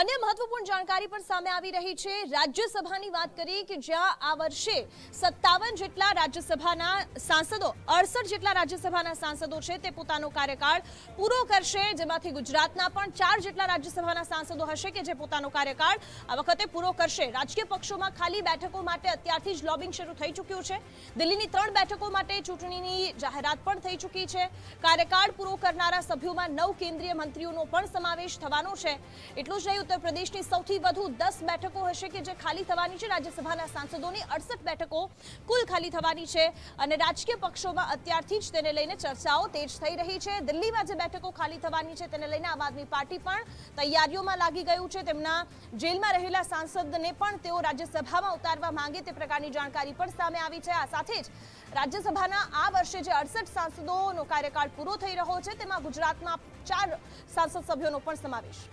અન્ય મહત્વપૂર્ણ જાણકારી પણ સામે આવી રહી છે. રાજ્યસભાની વાત કરીએ કે જ્યાં આ વર્ષે સત્તાવન જેટલા રાજ્યસભાના સાંસદો, અડસઠ જેટલા રાજ્યસભાના સાંસદો છે તે પોતાનો કાર્યકાળ પૂરો કરશે. જેમાંથી ગુજરાતના પણ ચાર જેટલા રાજ્યસભાના સાંસદો હશે કે જે પોતાનો કાર્યકાળ આ વખતે પૂરો કરશે. રાજકીય પક્ષોમાં ખાલી બેઠકો માટે અત્યારથી જ લોબિંગ શરૂ થઈ ચૂક્યું છે. દિલ્હીની ત્રણ બેઠકો માટે ચૂંટણીની જાહેરાત પણ થઈ ચૂકી છે. કાર્યકાળ પૂરો કરનારા સભ્યોમાં નવ કેન્દ્રીય મંત્રીઓનો પણ સમાવેશ થવાનો છે. એટલું જ નહીં ઉત્તર પ્રદેશની સૌથી વધુ દસ બેઠકો હશે કે જે ખાલી થવાની છે. રાજ્યસભાના સાંસદોની અડસઠ બેઠકો કુલ ખાલી થવાની છે અને રાજકીય પક્ષોમાં અત્યારથી જ તેને લઈને ચર્ચાઓ તેજ થઈ રહી છે. દિલ્હીમાં જે બેઠકો ખાલી થવાની છે તેને લઈને આમ આદમી પાર્ટી પણ તૈયારીઓમાં લાગી ગયું છે. તેમના જેલમાં રહેલા સાંસદને પણ તેઓ રાજ્યસભામાં ઉતારવા માંગે તે પ્રકારની જાણકારી પણ સામે આવી છે. આ સાથે જ રાજ્યસભાના આ વર્ષે જે અડસઠ સાંસદોનો કાર્યકાળ પૂરો થઈ રહ્યો છે, તેમાં ગુજરાતમાં ચાર સાંસદ સભ્યોનો પણ સમાવેશ.